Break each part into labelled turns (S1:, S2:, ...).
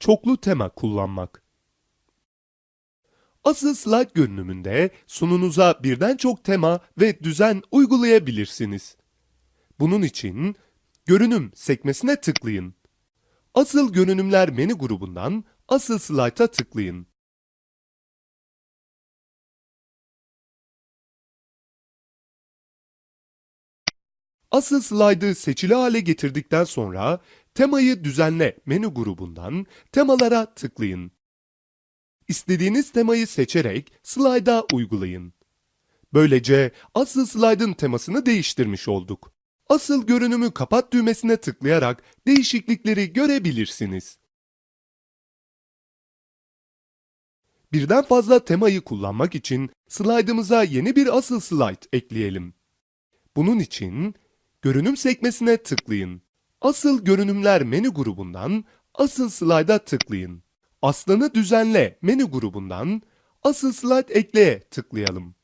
S1: çoklu tema kullanmak. Asıl slide görünümünde sununuza birden çok tema ve düzen uygulayabilirsiniz. Bunun için görünüm sekmesine tıklayın. Asıl görünümler menü grubundan asıl slayta tıklayın. Asıl slaydı seçili hale getirdikten sonra temayı düzenle menü grubundan temalara tıklayın. İstediğiniz temayı seçerek slayda uygulayın. Böylece asıl slaydın temasını değiştirmiş olduk. Asıl görünümü kapat düğmesine tıklayarak değişiklikleri görebilirsiniz. Birden fazla temayı kullanmak için slaydımıza yeni bir asıl slide ekleyelim. Bunun için görünüm sekmesine tıklayın. Asıl görünümler menü grubundan asıl slayda tıklayın. Aslanı düzenle menü grubundan asıl slide ekleye tıklayalım.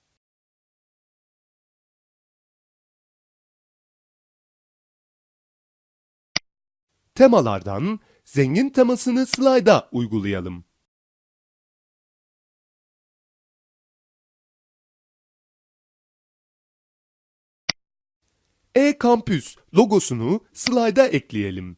S1: Temalardan zengin temasını slayda uygulayalım. E-Kampüs logosunu slayda ekleyelim.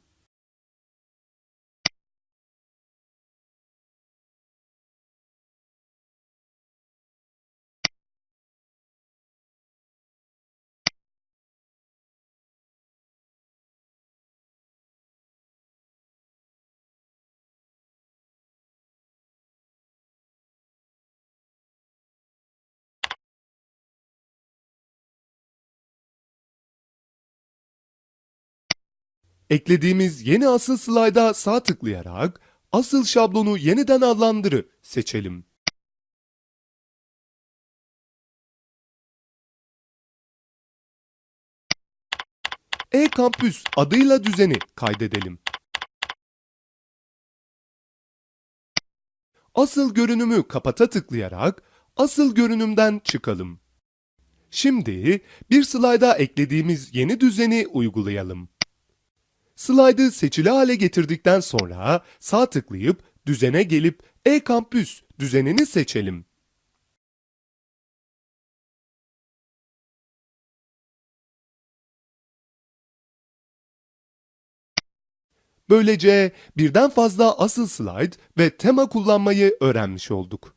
S1: Eklediğimiz yeni asıl slayda sağ tıklayarak asıl şablonu yeniden adlandırı seçelim. E-Kampüs adıyla düzeni kaydedelim. Asıl görünümü kapata tıklayarak asıl görünümden çıkalım. Şimdi bir slayda eklediğimiz yeni düzeni uygulayalım. Slaydı seçili hale getirdikten sonra sağ tıklayıp düzene gelip e-kampüs düzenini seçelim. Böylece birden fazla asıl slide ve tema kullanmayı öğrenmiş olduk.